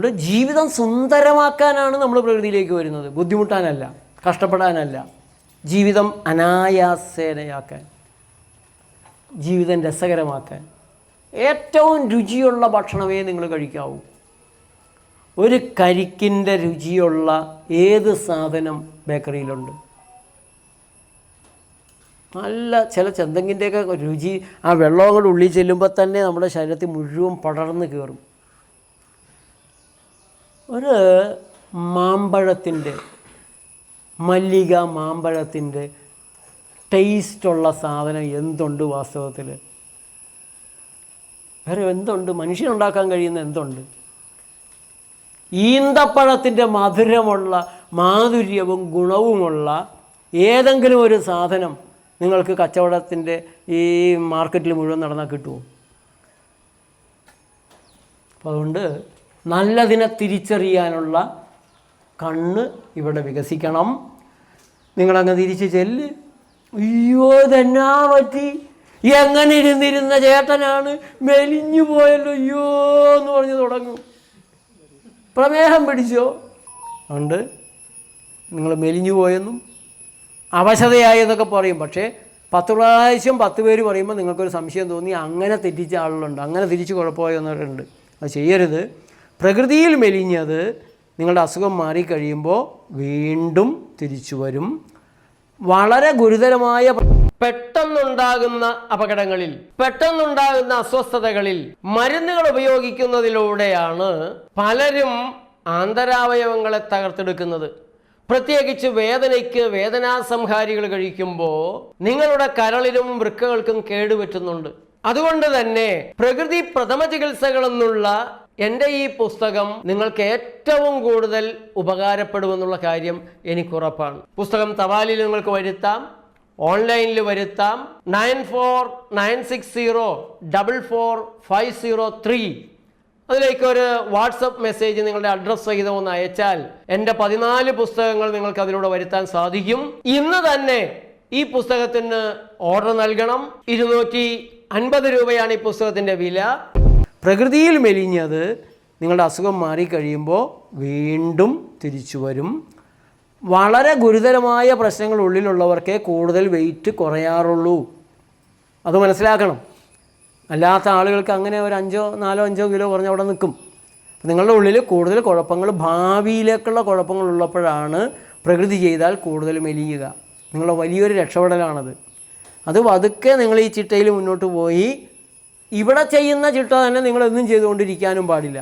അതുകൊണ്ട് ജീവിതം സുന്ദരമാക്കാനാണ് നമ്മൾ പ്രകൃതിയിലേക്ക് വരുന്നത്. ബുദ്ധിമുട്ടാനല്ല കഷ്ടപ്പെടാനല്ല. ജീവിതം അനായാസേനയാക്കാൻ ജീവിതം രസകരമാക്കാൻ ഏറ്റവും രുചിയുള്ള ഭക്ഷണമേ നിങ്ങൾ കഴിക്കാവൂ. ഒരു കരിക്കിന്റെ രുചിയുള്ള ഏത് സാധനം ബേക്കറിയിലുണ്ട്? നല്ല ചില ചെന്തെങ്കിന്റെയൊക്കെ രുചി ആ വെള്ളം കൂടെ ഉള്ളിൽ ചെല്ലുമ്പോൾ തന്നെ നമ്മുടെ ശരീരത്തിൽ മുഴുവൻ പടർന്ന് കയറും ഒരു മാമ്പഴത്തിന്റെ മല്ലിക മാമ്പഴത്തിന്റെ ടേസ്റ്റുള്ള സാധനം എന്തുണ്ട് വാസ്തവത്തിൽ? വേറെ എന്തുണ്ട്? മനുഷ്യനുണ്ടാക്കാൻ കഴിയുന്ന എന്തുണ്ട്? ഈന്തപ്പഴത്തിന്റെ മധുരമുള്ള മാധുര്യവും ഗുണവുമുള്ള ഏതെങ്കിലും ഒരു സാധനം നിങ്ങൾക്ക് കച്ചവടത്തിന്റെ ഈ മാർക്കറ്റിൽ മുഴുവൻ നടന്നാൽ കിട്ടുമോ? അപ്പോൾ അതുകൊണ്ട് നല്ലതിനെ തിരിച്ചറിയാനുള്ള കണ്ണ് ഇവിടെ വികസിക്കണം. നിങ്ങളങ്ങ് തിരിച്ച് ചെല്ല്. അയ്യോ ഇതെന്നാ പറ്റി? എങ്ങനെ ഇരുന്നിരുന്ന ചേട്ടനാണ്? മെലിഞ്ഞു പോയല്ലോ. അയ്യോ എന്ന് പറഞ്ഞ് തുടങ്ങും. പ്രമേഹം പിടിച്ചോ? അതുകൊണ്ട് നിങ്ങൾ മെലിഞ്ഞു പോയെന്നും അവശതയായി എന്നൊക്കെ പറയും. പക്ഷേ പത്ത് പ്രാവശ്യം പത്ത് പേര് പറയുമ്പോൾ നിങ്ങൾക്കൊരു സംശയം തോന്നി. അങ്ങനെ തെറ്റിച്ച ആളുകളുണ്ട്. അങ്ങനെ തിരിച്ച് കുഴപ്പമായി എന്നവരുണ്ട് അത് ചെയ്യരുത്. പ്രകൃതിയിൽ മെലിഞ്ഞത് നിങ്ങളുടെ അസുഖം മാറിക്കഴിയുമ്പോൾ വീണ്ടും തിരിച്ചു വരും. വളരെ ഗുരുതരമായ പെട്ടെന്നുണ്ടാകുന്ന അപകടങ്ങളിൽ പെട്ടെന്നുണ്ടാകുന്ന അസ്വസ്ഥതകളിൽ മരുന്നുകൾ ഉപയോഗിക്കുന്നതിലൂടെയാണ് പലരും ആന്തരാവയവങ്ങളെ തകർത്തെടുക്കുന്നത്. പ്രത്യേകിച്ച് വേദനയ്ക്ക് വേദനാസംഹാരികൾ കഴിക്കുമ്പോൾ നിങ്ങളുടെ കരളിനും വൃക്കകൾക്കും കേടുപറ്റുന്നുണ്ട്. അതുകൊണ്ട് തന്നെ പ്രകൃതി പ്രഥമ ചികിത്സകൾ എന്നുള്ള എന്റെ ഈ പുസ്തകം നിങ്ങൾക്ക് ഏറ്റവും കൂടുതൽ ഉപകാരപ്പെടുമെന്നുള്ള കാര്യം എനിക്കുറപ്പാണ്. പുസ്തകം തവാലിൽ നിങ്ങൾക്ക് വരുത്താം ഓൺലൈനിൽ വരുത്താം nine four nine six zero double four five zero three. അതിലേക്ക് ഒരു വാട്സപ്പ് മെസ്സേജ് നിങ്ങളുടെ അഡ്രസ്സ് സഹിതം ഒന്ന് അയച്ചാൽ എന്റെ പതിനാല് പുസ്തകങ്ങൾ നിങ്ങൾക്ക് അതിലൂടെ വരുത്താൻ സാധിക്കും. ഇന്ന് തന്നെ ഈ പുസ്തകത്തിന് ഓർഡർ നൽകണം. ഇരുന്നൂറ്റി അൻപത് രൂപയാണ് ഈ പുസ്തകത്തിന്റെ വില. പ്രകൃതിയിൽ മെലിഞ്ഞത് നിങ്ങളുടെ അസുഖം മാറിക്കഴിയുമ്പോൾ വീണ്ടും തിരിച്ചു വരും. വളരെ ഗുരുതരമായ പ്രശ്നങ്ങൾ ഉള്ളിലുള്ളവർക്കേ കൂടുതൽ വെയിറ്റ് കുറയാറുള്ളൂ. അത് മനസ്സിലാക്കണം. അല്ലാത്ത ആളുകൾക്ക് അങ്ങനെ ഒരു അഞ്ചോ നാലോ അഞ്ചോ കിലോ കുറഞ്ഞ് അവിടെ നിൽക്കും. നിങ്ങളുടെ ഉള്ളിൽ കൂടുതൽ കുഴപ്പങ്ങൾ ഭാവിയിലേക്കുള്ള കുഴപ്പങ്ങൾ ഉള്ളപ്പോഴാണ് പ്രകൃതി ചെയ്താൽ കൂടുതൽ മെലിയുക. നിങ്ങളുടെ വലിയൊരു രക്ഷപ്പെടലാണത്. അത് പതുക്കെ നിങ്ങൾ ഈ ചിട്ടയിൽ മുന്നോട്ട് പോയി ഇവിടെ ചെയ്യുന്ന ചിട്ട തന്നെ നിങ്ങൾ എന്നും ചെയ്തുകൊണ്ടിരിക്കാനും പാടില്ല.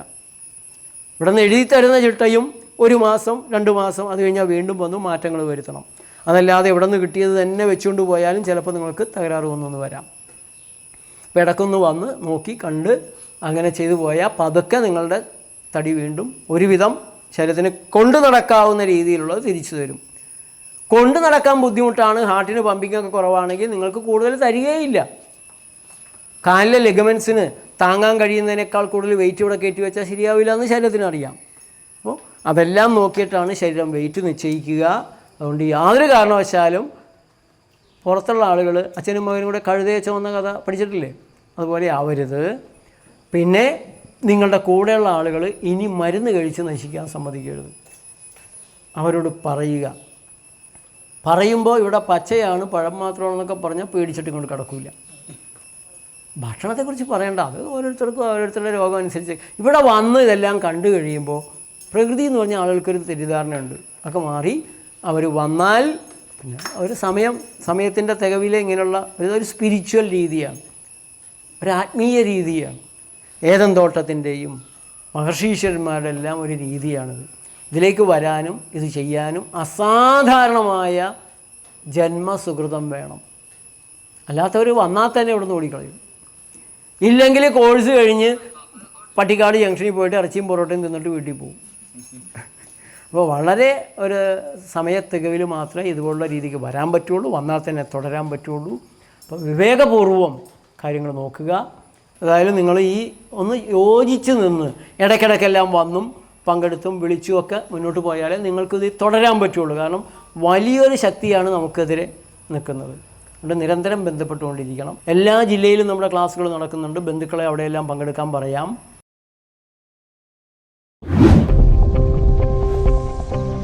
ഇവിടെ നിന്ന് എഴുതി തരുന്ന ചിട്ടയും ഒരു മാസം രണ്ട് മാസം അത് കഴിഞ്ഞാൽ വീണ്ടും വന്ന് മാറ്റങ്ങൾ വരുത്തണം. അതല്ലാതെ ഇവിടെ നിന്ന് കിട്ടിയത് തന്നെ വെച്ചുകൊണ്ട് പോയാലും ചിലപ്പോൾ നിങ്ങൾക്ക് തകരാറ് വന്നൊന്ന് വരാം. അപ്പോൾ ഇടക്കൊന്ന് വന്ന് നോക്കി കണ്ട് അങ്ങനെ ചെയ്തു പോയാൽ പതുക്കെ നിങ്ങളുടെ തടി വീണ്ടും ഒരുവിധം ശരീരത്തിന് കൊണ്ടു നടക്കാവുന്ന രീതിയിലുള്ളത് തിരിച്ചു തരും. കൊണ്ടു നടക്കാൻ ബുദ്ധിമുട്ടാണ് ഹാർട്ടിന് പമ്പിങ്ങൊക്കെ കുറവാണെങ്കിൽ നിങ്ങൾക്ക് കൂടുതൽ തരികയില്ല. കാലിലെ ലെഗമെൻസിന് താങ്ങാൻ കഴിയുന്നതിനേക്കാൾ കൂടുതൽ വെയിറ്റ് ഇവിടെ കയറ്റി വെച്ചാൽ ശരിയാവില്ല എന്ന് ശരീരത്തിന് അറിയാം അപ്പോൾ അതെല്ലാം നോക്കിയിട്ടാണ് ശരീരം വെയിറ്റ് നിശ്ചയിക്കുക. അതുകൊണ്ട് യാതൊരു കാരണവശാലും പുറത്തുള്ള ആളുകൾ അച്ഛനും മകനും കൂടെ കഴുതയെ ചുവന്ന കഥ പഠിച്ചിട്ടില്ലേ? അതുപോലെ ആവരുത്. പിന്നെ നിങ്ങളുടെ കൂടെയുള്ള ആളുകൾ ഇനി മരുന്ന് കഴിച്ച് നശിക്കാൻ സമ്മതിക്കരുത്. അവരോട് പറയുക. പറയുമ്പോൾ ഇവിടെ പച്ചയാണ് പഴം മാത്രമാണെന്നൊക്കെ പറഞ്ഞാൽ പേടിച്ചിട്ട് കൊണ്ട് കിടക്കില്ല ഭക്ഷണത്തെക്കുറിച്ച് പറയേണ്ട. അത് ഓരോരുത്തർക്കും ഓരോരുത്തരുടെ രോഗം അനുസരിച്ച്. ഇവിടെ വന്ന് ഇതെല്ലാം കണ്ടു കഴിയുമ്പോൾ പ്രകൃതി എന്ന് പറഞ്ഞ ആളുകൾക്കൊരു തെറ്റിദ്ധാരണയുണ്ട്. ഒക്കെ മാറി അവർ വന്നാൽ പിന്നെ ഒരു സമയം സമയത്തിന്റെ തികവിലെ ഇങ്ങനെയുള്ള ഒരു സ്പിരിച്വൽ രീതിയാണ്. ഒരു ആത്മീയ രീതിയാണ്. ഏതം തോട്ടത്തിന്റെയും മഹർഷീശ്വരന്മാരുടെ എല്ലാം ഒരു രീതിയാണിത്. ഇതിലേക്ക് വരാനും ഇത് ചെയ്യാനും അസാധാരണമായ ജന്മസുഹൃതം വേണം. അല്ലാത്തവർ വന്നാൽ തന്നെ ഇവിടുന്ന് ഓടിക്കളയും. ഇല്ലെങ്കിൽ കോഴ്സ് കഴിഞ്ഞ് പട്ടിക്കാട് ജംഗ്ഷനിൽ പോയിട്ട് ഇറച്ചിയും പൊറോട്ടയും തിന്നിട്ട് വീട്ടിൽ പോകും അപ്പോൾ വളരെ ഒരു സമയത്തികവിൽ മാത്രമേ ഇതുപോലുള്ള രീതിക്ക് വരാൻ പറ്റുള്ളൂ വന്നാൽ തന്നെ തുടരാൻ പറ്റുള്ളൂ. അപ്പോൾ വിവേകപൂർവം കാര്യങ്ങൾ നോക്കുക. അതായത് നിങ്ങൾ ഈ ഒന്ന് യോജിച്ച് നിന്ന് ഇടയ്ക്കിടയ്ക്കെല്ലാം വന്നും പങ്കെടുത്തും വിളിച്ചും ഒക്കെ മുന്നോട്ട് പോയാലേ നിങ്ങൾക്കിത് തുടരാൻ പറ്റുള്ളൂ. കാരണം വലിയൊരു ശക്തിയാണ് നമുക്കെതിരെ നിൽക്കുന്നത്. അതുകൊണ്ട് നിരന്തരം ബന്ധപ്പെട്ടുകൊണ്ടിരിക്കണം. എല്ലാ ജില്ലയിലും നമ്മുടെ ക്ലാസ്സുകൾ നടക്കുന്നുണ്ട്. ബന്ധുക്കളെ അവിടെയെല്ലാം പങ്കെടുക്കാൻ പറയാം.